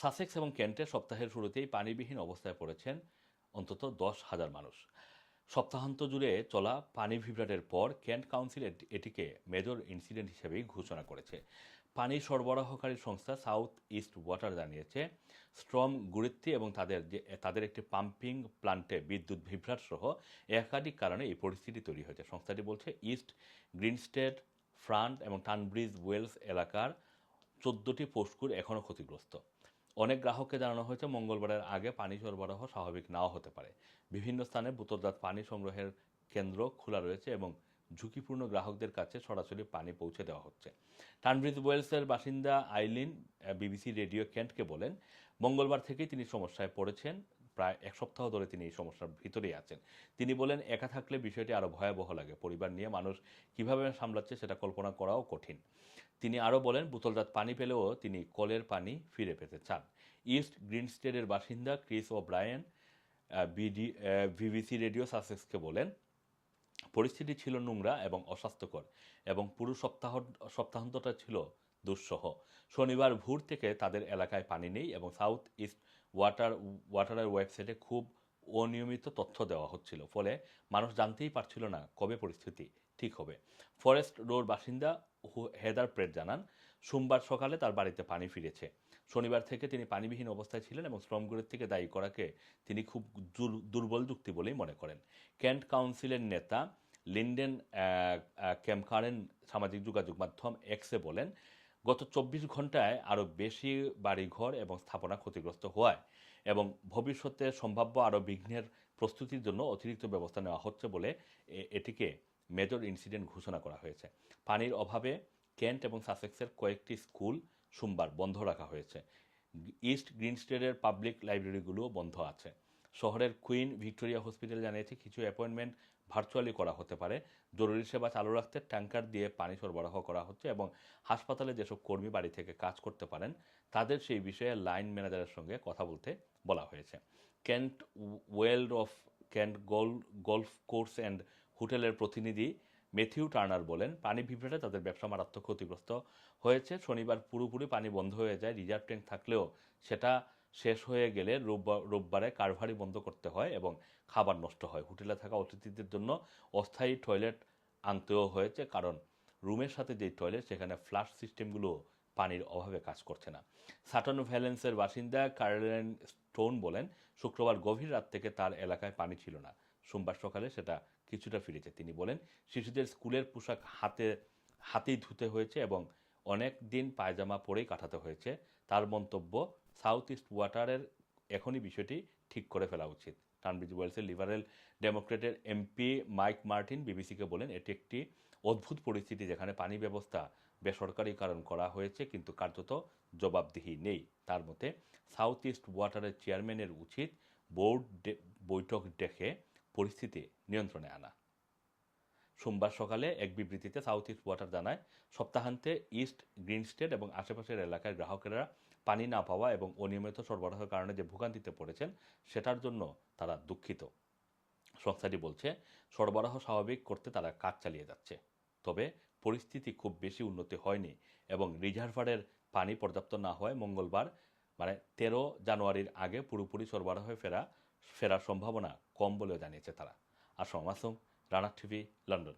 Sussex এবং কেন্টে সপ্তাহের শুরুতেই পানিবিহীন অবস্থায় পড়েছেন অন্তত দশ হাজার মানুষ। সপ্তাহান্ত জুড়ে চলা পানি বিভ্রাটের পর কেন্ট কাউন্সিল এটিকে মেজর ইনসিডেন্ট হিসেবেই ঘোষণা করেছে। পানি সরবরাহকারী সংস্থা সাউথ ইস্ট ওয়াটার জানিয়েছে, স্ট্রম গুরিত্তি এবং তাদের যে তাদের একটি পাম্পিং প্লান্টে বিদ্যুৎ বিভ্রাট সহ একাধিক কারণে এই পরিস্থিতি তৈরি হয়েছে। সংস্থাটি বলছে, ইস্ট গ্রিনস্টেড, ফ্রান্ট এবং টানব্রিজ ওয়েলস এলাকার চোদ্দটি পোস্টকুর এখনও ক্ষতিগ্রস্ত। অনেক গ্রাহককে জানানো হয়েছে মঙ্গলবারের আগে পানি সরবরাহ স্বাভাবিক নাও হতে পারে। বিভিন্ন স্থানে বোতলজাত পানি সংগ্রহের কেন্দ্র খোলা রয়েছে এবং ঝুঁকিপূর্ণ গ্রাহকদের কাছে সরাসরি পানি পৌঁছে দেওয়া হচ্ছে। টানব্রিজ ওয়েলসের বাসিন্দা আইলিন বিবিসি রেডিও কেন্টকে বলেন, মঙ্গলবার থেকেই তিনি সমস্যায় পড়েছেন। প্রায় এক সপ্তাহ ধরে তিনি এই সমস্যার ভিতরেই আছেন। তিনি বলেন, একা থাকলে বিষয়টি আরও ভয়াবহ লাগে। পরিবার নিয়ে মানুষ কীভাবে সামলাচ্ছে সেটা কল্পনা করাও কঠিন। তিনি আরও বলেন বোতলজাত পানি পেলেও তিনি কলের পানি ফিরে পেতে চান। ইস্ট গ্রিনস্টেডের বাসিন্দা ক্রিস ও ব্রায়ান বিডি ভিভিসি রেডিও সাসেক্সকে বলেন, পরিস্থিতি ছিল নোংরা এবং অস্বাস্থ্যকর এবং পুরো সপ্তাহ, সপ্তাহান্তটা ছিল দুঃসহ। শনিবার ভোর থেকে তাদের এলাকায় পানি নেই এবং সাউথ ইস্ট ওয়াটার ওয়াটারের ওয়েবসাইটে খুব অনিয়মিত তথ্য দেওয়া হচ্ছিল। ফলে মানুষ জানতেই পারছিল না কবে পরিস্থিতি ঠিক হবে। ফরেস্ট রোড বাসিন্দা হেদার প্রেট জানান, সোমবার সকালে তার বাড়িতে পানি ফিরেছে। শনিবার থেকে তিনি পানিবিহীন অবস্থায় ছিলেন এবং শ্রমগুলির থেকে দায়ী করাকে তিনি খুব দুর- দুর্বল যুক্তি বলেই মনে করেন। ক্যান্ট কাউন্সিলের নেতা লিন্ডেন ক্যামকারেন সামাজিক যোগাযোগ মাধ্যম এক্সে বলেন গত চব্বিশ ঘন্টায় আরও বেশি বাড়িঘর এবং স্থাপনা ক্ষতিগ্রস্ত হওয়ায় এবং ভবিষ্যতে সম্ভাব্য আরও বিঘ্নের প্রস্তুতির জন্য অতিরিক্ত ব্যবস্থা নেওয়া হচ্ছে বলে এটিকে মেজর ইনসিডেন্ট ঘোষণা করা হয়েছে। পানির অভাবে কেন্ট এবং সাসেক্সের কয়েকটি স্কুল সোমবার বন্ধ রাখা হয়েছে। ইস্ট গ্রিনস্টেডের পাবলিক লাইব্রেরিগুলোও বন্ধ আছে। শহরের কুইন ভিক্টোরিয়া হসপিটাল জানিয়েছে, কিছু অ্যাপয়েন্টমেন্ট ভার্চুয়ালি করা হতে পারে। জরুরি সেবা চালু রাখতে ট্যাঙ্কার দিয়ে পানি সরবরাহ করা হচ্ছে এবং হাসপাতালে যেসব কর্মী বাড়ি থেকে কাজ করতে পারেন, তাদের সেই বিষয়ে লাইন ম্যানেজারের সঙ্গে কথা বলতে বলা হয়েছে। কেন্ট ওয়েল্ড অফ ক্যান্ট গোল, গলফ কোর্স অ্যান্ড হোটেলের প্রতিনিধি মেথিউ টার্নার বলেন, পানি বিভ্রাটে তাদের ব্যবসা মারাত্মক ক্ষতিগ্রস্ত হয়েছে। শনিবার পুরোপুরি পানি বন্ধ হয়ে যায়, রিজার্ভ ট্যাঙ্ক থাকলেও সেটা শেষ হয়ে গেলে রোববার, রোববারে কারভারি বন্ধ করতে হয় এবং খাবার নষ্ট হয়। হোটেলে থাকা অতিথিদের জন্য অস্থায়ী টয়লেট আনতেও হয়েছে কারণ রুমের সাথে যে টয়লেট, সেখানে ফ্লাশ সিস্টেমগুলো পানির অভাবে কাজ করছে না। সাটন ভ্যালেন্সের বাসিন্দা কার্লেন স্টোন বলেন, শুক্রবার গভীর রাত থেকে তার এলাকায় পানি ছিল না। সোমবার সকালে সেটা কিছুটা ফিরেছে। তিনি বলেন, শিশুদের স্কুলের পোশাক হাতে, হাতেই ধুতে হয়েছে এবং অনেক দিন পায়জামা পরেই কাটাতে হয়েছে। তার মন্তব্য সাউথ ইস্ট ওয়াটারের এখনই বিষয়টি ঠিক করে ফেলা উচিত। টানব্রিজ ওয়েলসের লিবারেল ডেমোক্রেটের এমপি মাইক মার্টিন বিবিসিকে বলেন, এটি একটি অদ্ভুত পরিস্থিতি যেখানে পানি ব্যবস্থা বেসরকারীকরণ করা হয়েছে, কিন্তু কার্যত জবাবদিহি নেই। তার মতে সাউথ ইস্ট ওয়াটারের চেয়ারম্যানের উচিত বোর্ড বৈঠক ডেকে পরিস্থিতি নিয়ন্ত্রণে আনা। সোমবার সকালে এক বিবৃতিতে সাউথ ইস্ট ওয়াটার জানায়, সপ্তাহান্তে ইস্ট গ্রিন স্টেট এবং আশেপাশের এলাকার গ্রাহকেরা পানি না পাওয়া এবং অনিয়মিত সরবরাহের কারণে যে ভোগান্তিতে পড়েছেন, সেটার জন্য তারা দুঃখিত। সংস্থাটি বলছে, সরবরাহ স্বাভাবিক করতে তারা কাজ চালিয়ে যাচ্ছে। তবে পরিস্থিতি খুব বেশি উন্নতি হয়নি এবং রিজার্ভারের পানি পর্যাপ্ত না হওয়ায় মঙ্গলবার মানে তেরো জানুয়ারির আগে পুরোপুরি সরবরাহে ফেরা, ফেরার সম্ভাবনা কম বলেও জানিয়েছে তারা। Assam Masum Rana TV London